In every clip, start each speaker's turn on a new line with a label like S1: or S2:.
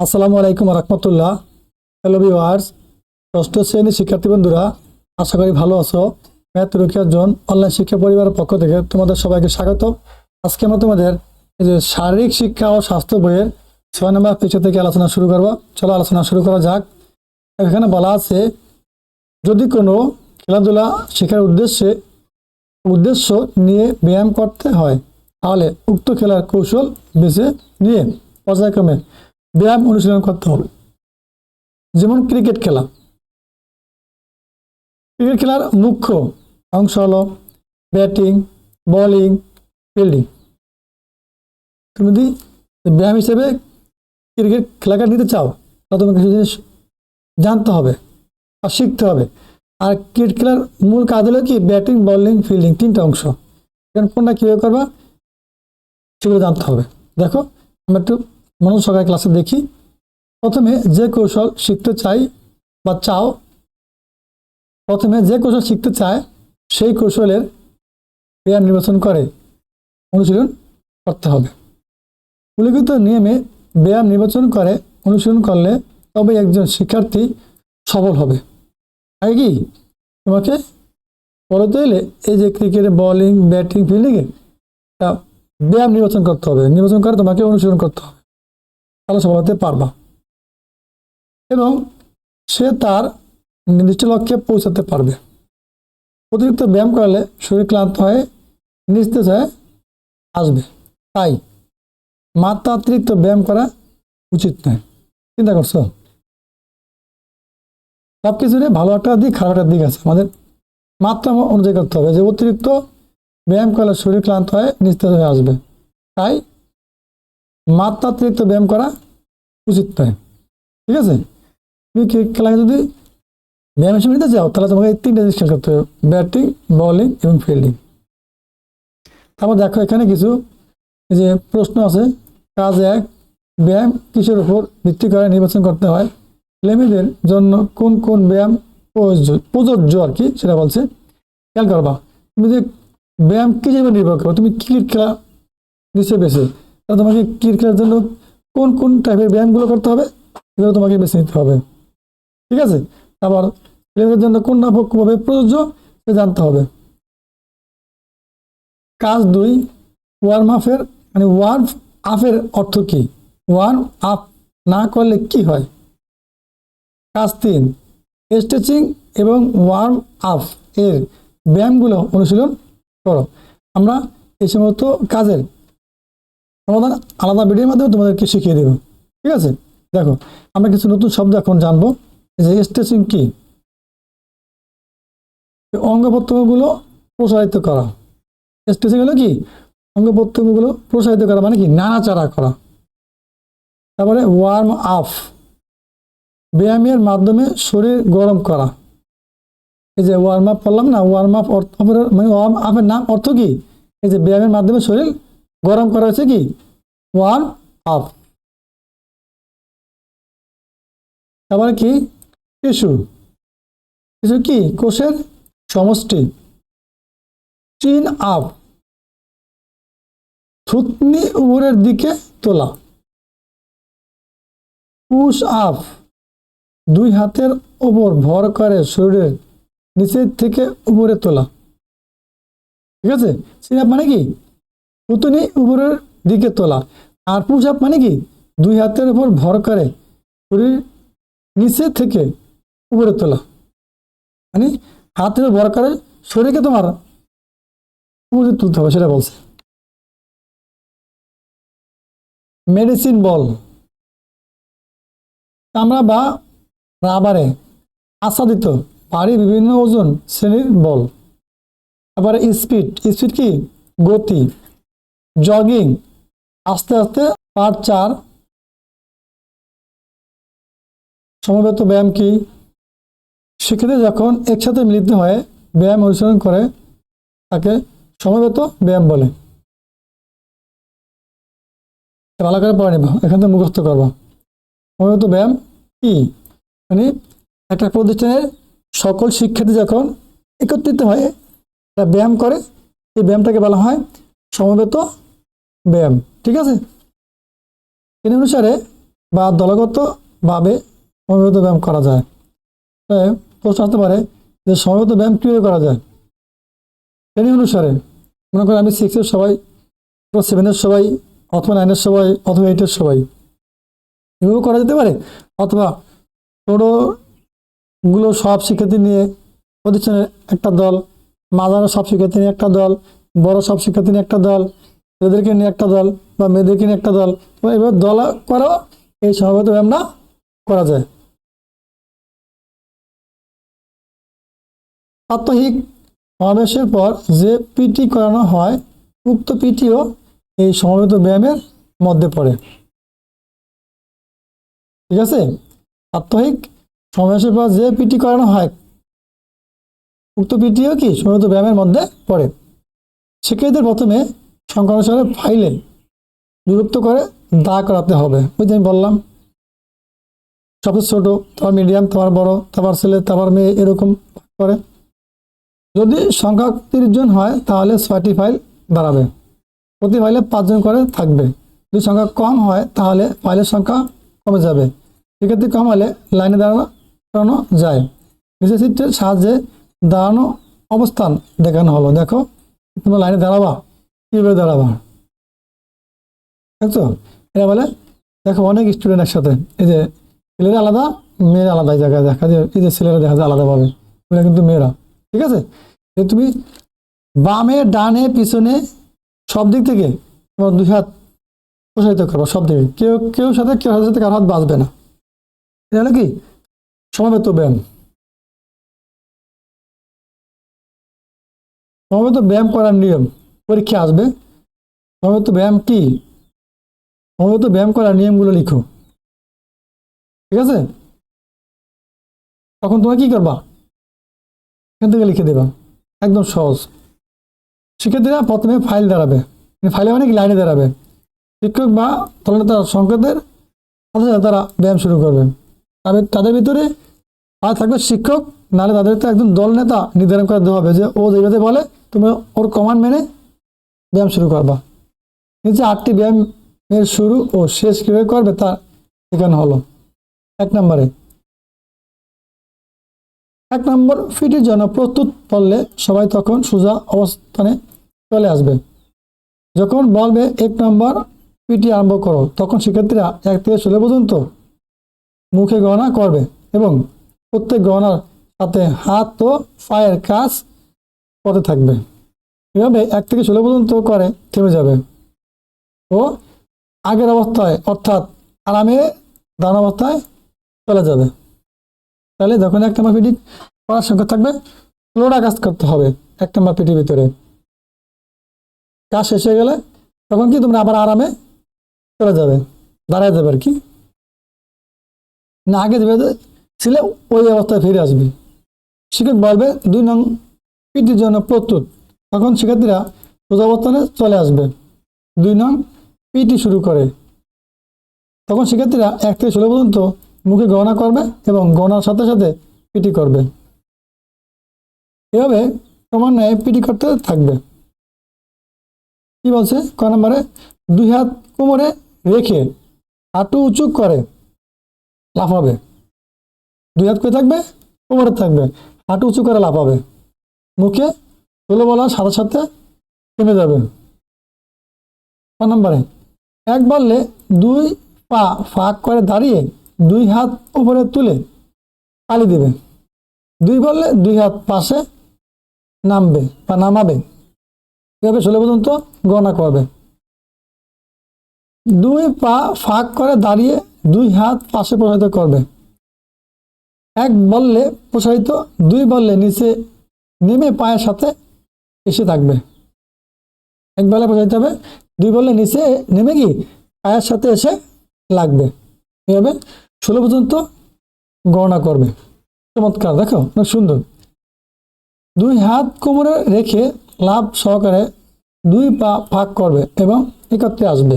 S1: আসসালামু আলাইকুম রহমতুল্লাহ। Hello viewers ষষ্ঠ শ্রেণির শিক্ষার্থী বন্ধুরা, আশা করি ভালো আছো। ম্যাথ রুখিয়ার জন অনলাইন শিক্ষা পরিবারের পক্ষ থেকে তোমাদের সবাইকে স্বাগত। আজকে আমরা তোমাদের এই যে শারীরিক শিক্ষা ও স্বাস্থ্য বইয়ের ছয় নম্বর পৃষ্ঠা থেকে আলোচনা শুরু করব। চলো আলোচনা শুরু করা যাক। এখানে বলা আছে, যদি কোনো খেলাধুলা শেখার উদ্দেশ্যে, উদ্দেশ্য নিয়ে ব্যায়াম করতে হয়, তাহলে উক্ত খেলার কৌশল বেছে নিয়ে পর্যায়ক্রমে ব্যায়াম অনুশীলন করতে হবে। যেমন ক্রিকেট খেলা। ক্রিকেট খেলার মুখ্য অংশ হলো ব্যাটিং, বলিং, ফিল্ডিং। তুমি যদি ব্যায়াম হিসেবে ক্রিকেট খেলাটা নিতে চাও তা তোমাকে কিছু জিনিস জানতে হবে আর শিখতে হবে। আর ক্রিকেট খেলার মূল কাজ হলো কি? ব্যাটিং, বোলিং, ফিল্ডিং তিনটা অংশ। এখন কোনটা কীভাবে করবা, সেগুলো জানতে হবে। দেখো, আমরা একটু মনোজ সহকারে ক্লাসে দেখি। প্রথমে যে কৌশল শিখতে চাই বা চাও, প্রথমে যে কৌশল শিখতে চায় সেই কৌশলের ব্যায়াম নির্বাচন করে। অনুশীলন করতে হবে। উল্লিখিত নিয়মে ব্যায়াম নির্বাচন করে, অনুশীলন করলে তবে একজন শিক্ষার্থী সফল হবে। আগে কি? তোমাকে বলতে হলে এই যে ক্রিকেটে, বলিং, ব্যাটিং ফিল্ডিংয়ে ব্যায়াম নির্বাচন করতে হবে। নির্বাচন করে তোমাকে অনুশীলন করতে হবে। তাহলে সফল হতে পারবা। এবং সে তার নির্দিষ্ট লক্ষ্যে পৌঁছাতে পারবে। অতিরিক্ত ব্যায়াম করলে শরীর ক্লান্ত হয়ে নিস্তেজ হয়ে আসবে। তাই মাত্রাতিরিক্ত ব্যায়াম করা উচিত নয়। চিন্তা করছ? সব কিছু নিয়ে ভালো একটা দিক, খারাপ একটা দিক আছে। আমাদের মাত্রা অনুযায়ী করতে হবে যে অতিরিক্ত ব্যায়াম করলে শরীর ক্লান্ত হয়ে নিস্তেজ হয়ে আসবে। তাই মাত্রাতিরিক্ত ব্যায়াম করা উচিত নয়। ঠিক আছে? তুমি ক্রিকেট খেলাকে যদি ব্যায়াম হিসেবে নিতে চাও, তাহলে তোমাকে এই তিনটা জিনিস খেয়াল করতে হবে। ব্যাটিং, বোলিং এবং ফিল্ডিং। তারপর দেখো এখানে কিছু যে প্রশ্ন আছে, কাজ এক, ব্যায়াম কিসের উপর ভিত্তি করে নির্বাচন করতে হয়? লেমিদের জন্য কোন কোন ব্যায়াম প্রযোজ্য প্রযোজ্য আর কি সেটা বলছে। খেয়াল করবা, তুমি যে ব্যায়াম কিসের উপর নির্ভর করো তুমি ক্রিকেট খেলা বেছে। তাহলে তোমাকে ক্রিকেট খেলার জন্য কোন কোন টাইপের ব্যায়ামগুলো করতে হবে? এগুলো তোমাকে বেছে নিতে হবে। ঠিক আছে? আবার লেমিদের জন্য কোনটা পক্ষভাবে প্রযোজ্য, সে জানতে হবে। কাজ দুই ওয়ার্ম আপের মানে ওয়ার্ম আপের অর্থ কি? ওয়ার্ম আপ না করলে কি হয়? কাজ তিন স্ট্রেচিং এবং ওয়ার্ম আপ এর ব্যায়ামগুলো অনুশীলন করো। আমরা এই সমস্ত কাজের সমাধান আলাদা ভিডিওর মাধ্যমে তোমাদেরকে শিখিয়ে দেব। ঠিক আছে? দেখো, আমরা কিছু নতুন শব্দ এখন জানব। যে স্ট্রেচিং কি? অঙ্গ প্রত্যঙ্গগুলো প্রসারিত করা। স্ট্রেচিং হলো কি? অঙ্গ প্রত্যঙ্গগুলো প্রসারিত করা মানে কি? নাড়াচাড়া করা। তারপরে ওয়ার্ম আপ ব্যায়ামের মাধ্যমে শরীর গরম করা। এই যে ওয়ার্ম আপ করলাম না ওয়ার্ম আপ অর্থ মানে ওয়ার্ম আপের নাম অর্থ কি? এই যে ব্যায়ামের মাধ্যমে শরীর গরম করা হয়েছে কি? ওয়ার্ম আপ তারপরে কি? টিস্যু টিস্যু কি? কোষের সমষ্টি. চিন আপ থুতনি উপরের দিকে তোলা। পুশ আপ দুই হাতের ওপর ভর করে শরীরের নিচের থেকে উপরে তোলা। ঠিক আছে? চিন আপ মানে কি? থুতনি উপরের দিকে তোলা। আর পুশ আপ মানে কি? দুই হাতের উপর ভর করে শরীর নিচে থেকে উপরে তোলা। মানে হাতের ভর করে শরীরকে তোমার উপরে তুলতে হবে, সেটা বলছে। Medicine ball. চামড়া বা রাবারে আচ্ছাদিত ভারী বিভিন্ন ওজন শ্রেণির বল। তারপরে স্পিড। স্পিড কি? গতি। জগিং আস্তে আস্তে পার চার। সমবেত ব্যায়াম কি? সেক্ষেত্রে যখন একসাথে মিলিত হয়ে ব্যায়াম অনুসরণ করে, তাকে সমবেত ব্যায়াম বলে। ভালো করে পড়ে নিব, এখান থেকে মুখস্থ করব। সমবেত ব্যায়াম কি? মানে একটা প্রতিষ্ঠানের সকল শিক্ষার্থী যখন একত্রিত হয়ে ব্যায়াম করে, এই ব্যায়ামটাকে বলা হয় সমবেত ব্যায়াম, ঠিক আছে? এই অনুসারে বা দলগতভাবে সমবেত ব্যায়াম করা যায়। প্রশ্ন আসতে পারে যে সমবেত ব্যায়াম কীভাবে করা যায়? শ্রেণি অনুসারে মনে করেন আমি সিক্সের সবাই অথবা সেভেনের সবাই, অথবা নাইনের সবাই, অথবা এইটের সবাই। এভাবে করা যেতে পারে? অথবা ছোটোগুলো সব শিক্ষার্থী নিয়ে প্রতিষ্ঠানের একটা দল, মাঝানো সব শিক্ষার্থী নিয়ে একটা দল, বড় সব শিক্ষার্থী নিয়ে একটা দল ছেলেদেরকে নিয়ে একটা দল বা মেয়েদেরকে নিয়ে একটা দল এভাবে দল করাও এই সমবেত ব্যায়ামটা করা যায়। সাপ্তাহিক সমাবেশের পর যে পিটি করানো হয়, উক্ত পিটিও এই সমবেত ব্যায়ামের মধ্যে পড়ে। ঠিক আছে? সাপ্তাহিক সমাবেশের পর যে পিটি করানো হয়, উক্ত পিটিও কি সমবেত ব্যায়ামের মধ্যে পড়ে? শিক্ষার্থীদের প্রথমে সংখ্যা অনুসারে ফাইলে বিভক্ত করে দা করাতে হবে। ওই যে আমি বললাম, সবচেয়ে ছোটো, তোমার মিডিয়াম তোমার বড় তারপর ছেলে তারপর মেয়ে এরকম করে। যদি সংখ্যা তিরিশ জন হয়, তাহলে ছয়টি ফাইল দাঁড়াবে প্রতি ফাইলে পাঁচজন করে থাকবে। যদি সংখ্যা কম হয়, তাহলে ফাইলের সংখ্যা কমে যাবে। সেক্ষেত্রে কম হলে লাইনে দাঁড়ানো যায়। বিশেষ সাহায্যে দাঁড়ানো অবস্থান দেখানো হলো। দেখো, তোমরা লাইনে দাঁড়াবা। কীভাবে দাঁড়াবা? দেখছ? এরা বলে, দেখো অনেক স্টুডেন্ট একসাথে। এই যে ছেলেরা আলাদা, মেয়েরা আলাদা জায়গায় দেখা যায়। এই যে ছেলেরা দেখা যায় আলাদাভাবে। এগুলো কিন্তু মেয়েরা। ঠিক আছে? তুমি বামে, ডানে, পিছনে সব দিক থেকে তোমার দুই হাত প্রসারিত করব, সব দিকে। কেউ কেউ সাথে কেউ সাথে কারও হাত বাঁচবে না। এটা কি? সমবেত ব্যায়াম। সমবেত ব্যায়াম করার নিয়ম। পরীক্ষা আসবে। সমবেত ব্যায়াম কি? সমবেত ব্যায়াম করার নিয়মগুলো লিখো। ঠিক আছে? তখন তোমরা কি করবা? এখান থেকে লিখে দেবা। একদম সহজ। শিক্ষার্থীরা প্রথমে ফাইল দাঁড়াবে। ফাইলে মানে কি লাইনে দাঁড়াবে। শিক্ষক বা দলনেতা সংকেতের তারা ব্যায়াম শুরু করবে। তবে তাদের ভিতরে আর থাকবে শিক্ষক, নাহলে তাদের তো একজন দল নেতা নির্ধারণ করে দেওয়া হবে যে ও যেভাবে বলে তুমি ওর কমান্ড মেনে ব্যায়াম শুরু করবা। নিচে আটটি ব্যায়ামের শুরু ও শেষ কীভাবে করবে তা শেখানো হলো। এক নম্বরে। এক নম্বর ফিটের জন্য প্রস্তুত করলে সবাই তখন সোজা অবস্থানে চলে আসবে। যখন বলবে এক নম্বর পিটি আরম্ভ করো, তখন শিক্ষার্থীরা এক থেকে ষোলো পর্যন্ত মুখে গণনা করবে এবং প্রত্যেক গণনার সাথে হাত ও পায়ের কাজ করতে থাকবে। এভাবে এক থেকে ষোলো পর্যন্ত করে থেমে যাবে। ও আগের অবস্থায়, অর্থাৎ আরামে দাঁড়ানো অবস্থায় চলে যাবে। তাহলে যখন এক নম্বর পিটি সংখ্যা থাকবে, ষোলোটা কাজ করতে হবে এক নম্বর ভিতরে। কাজ শেষ হয়ে গেলে তখন কি তোমরা আবার আরামে চলে যাবে, দাঁড়ায় যাবে আর কি। না, আগে যেভাবে ছিলে ওই অবস্থায় ফিরে আসবে। শিক্ষক বলবে, দুই নং পিটির জন্য প্রস্তুত। তখন শিক্ষার্থীরা অবস্থানে চলে আসবে। দুই নং পিটি শুরু করে। তখন শিক্ষার্থীরা এক থেকে ষোলো পর্যন্ত মুখে গণনা করবে এবং গণনার সাথে সাথে পিটি করবে। এভাবে ক্রমান্বয়ে পিটি করতে থাকবে। কি বলছে? ক নম্বরে, দুই হাত কোমরে রেখে হাঁটু উঁচু করে লাফাবে। দুই হাত করে থাকবে, কোমরে থাকবে, হাঁটু উঁচু করে লাফাবে। মুখে তুলে বলার সাথে সাথে থেমে যাবে ক নম্বরে, এক বললে দুই পা ফাঁক করে দাঁড়িয়ে দুই হাত উপরে তুলে তালি দেবে। দুই বললে দুই হাত পাশে নামবে বা নামাবে। এভাবে ষোলো পর্যন্ত গণনা করবে। দুই পা ফাঁক করে দাঁড়িয়ে দুই হাত পাশে প্রসারিত করবে। এক বললে প্রসারিত, দুই বললে নিচে নেমে পায়ের সাথে এসে থাকবে। এক বলে হবে, দুই বললে নিচে নেমে কি পায়ের সাথে এসে লাগবে। এভাবে ষোলো পর্যন্ত গণনা করবে। চমৎকার, দেখো, অনেক সুন্দর। দুই হাত কোমরে রেখে লাভ সহকারে দুই পা ফাঁক করবে এবং একত্রে আসবে।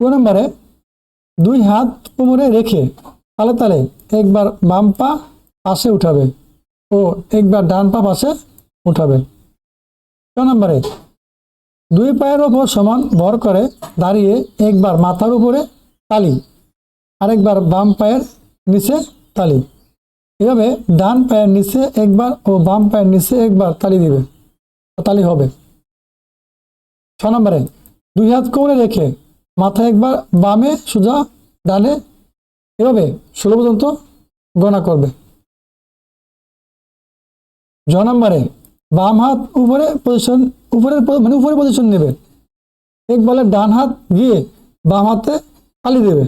S1: দু নম্বরে দুই হাত কোমরে রেখে তালে তালে একবার বাম পা পাশে উঠাবে। ও একবার ডান পা পাশে উঠাবে। ছ নম্বরে, দুই পায়ের ওপর সমান ভর করে দাঁড়িয়ে একবার মাথার উপরে তালি, আরেকবার বাম পায়ের নিচে তালি। এভাবে ডান পায়ের নিচে একবার ও বাম পায়ের নিচে একবার তালি দিবে। তালি হবে। ছ নম্বরে, দুই হাত কোমরে রেখে মাথা একবার বামে সোজা ডানে এভাবে ষোলো পর্যন্ত গণনা করবে। জ নম্বরে বাম হাত উপরে পজিশন উপরের মানে উপরে পজিশন নেবে। এক বলে ডান হাত গিয়ে বাম হাতে তালি দেবে।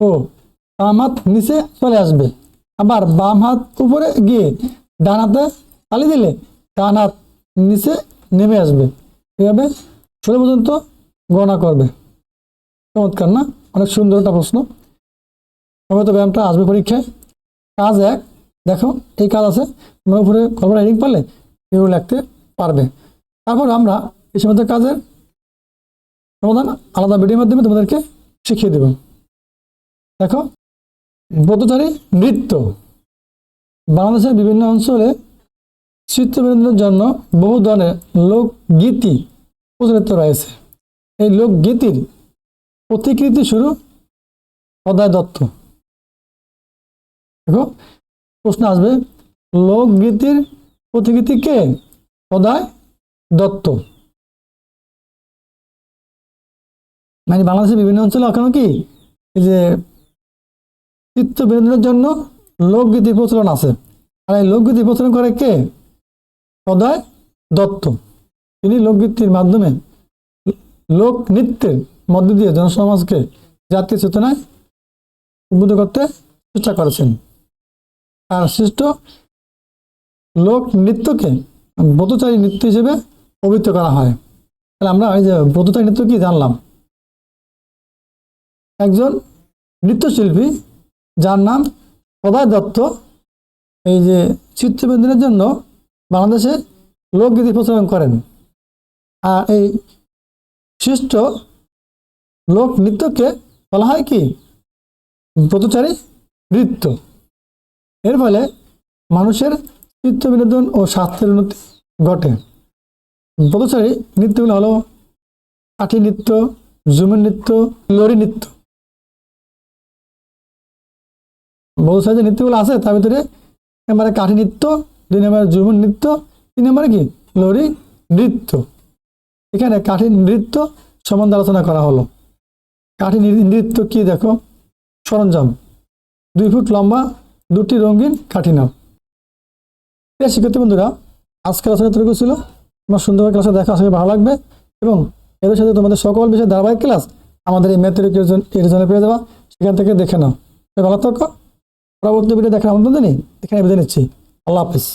S1: ও, বাম হাত নিচে চলে আসবে। আবার বাম হাত উপরে গিয়ে ডান হাতে তালি দিলে ডান হাত নিচে নেমে আসবে। এভাবে ষোলো পর্যন্ত গণনা করবে। চমৎকার না? অনেক সুন্দর একটা প্রশ্ন। সময় ব্যায়ামটা আসবে পরীক্ষায়। কাজ এক। দেখো এই কাজ আছে। তোমরা উপরে কল্পনা রিডিং পারলে এগুলো লিখতে পারবে। তারপর আমরা এই সমস্ত কাজের সমাধান আলাদা ভিডিওর মাধ্যমে তোমাদেরকে শিখিয়ে দেব। দেখো, ব্রতচারী নৃত্য। বাংলাদেশের বিভিন্ন অঞ্চলে চিত্তবিনোদনের জন্য বহু ধরনের লোকগীতি প্রচলিত রয়েছে। এই লোকগীতির প্রতিকৃতি শুরু অদয় দত্ত। দেখো প্রশ্ন আসবে, লোকগীতির প্রতিকৃতি কে? অদয় দত্ত। মানে বাংলাদেশের বিভিন্ন অঞ্চলে ওখানে কি? এই যে চিত্ত বিনোদনের জন্য লোকগীতির প্রচলন আছে। আর এই লোকগীতি প্রচলন করে কে? অদয় দত্ত। তিনি লোকগীতির মাধ্যমে লোক নৃত্যের মধ্য দিয়ে জনসমাজকে জাতীয় চেতনায় উদ্বুদ্ধ করতে চেষ্টা করেছেন। আর সৃষ্ট লোক নৃত্যকে ব্রতচারী নৃত্য হিসেবে অভিহিত করা হয়। তাহলে আমরা ওই যে ব্রতচারী নৃত্য কি জানলাম? একজন নৃত্যশিল্পী, যার নাম প্রদয় দত্ত, এই যে চিত্তবিনোদনের জন্য বাংলাদেশে লোকগীতি প্রচলন করেন। আর এই সৃষ্ট লোক নৃত্যকে বলা হয় কি? ব্রতচারী নৃত্য। এর ফলে মানুষের চিত্ত বিনোদন ও স্বাস্থ্যের উন্নতি ঘটে। ব্রতচারী নৃত্যগুলো হলো কাঠি নৃত্য ঝুমের নৃত্য, লরি নৃত্য। ব্রতচারী যে নৃত্যগুলো আছে, তার ভিতরে এক নম্বরে কাঠি নৃত্য, দুই নম্বরে ঝুমুর নৃত্য, তিন নম্বরে কি? লরি নৃত্য। এখানে কাঠি নৃত্য সম্বন্ধে আলোচনা করা হলো। কাঠি নৃত্য কি দেখো? সরঞ্জাম। দুই ফুট লম্বা দুটি রঙিন কাঠি নাও প্রিয় শিক্ষার্থী বন্ধুরা, আজকের আসলে তৈরি ছিল? তোমার সুন্দরভাবে ক্লাসে দেখা আসলে ভালো লাগবে। এবং এর সাথে তোমাদের সকল বিষয়ে ধারাবাহিক ক্লাস আমাদের এই ম্যাথের এর জন্য পেয়ে যাওয়া সেখান থেকে দেখে নাও। ভালো থাকো। পরবর্তী ভিডিও দেখার আমন্ত্রণ জানি এখানে বেঁধে নিচ্ছি। আল্লাহ হাফিজ।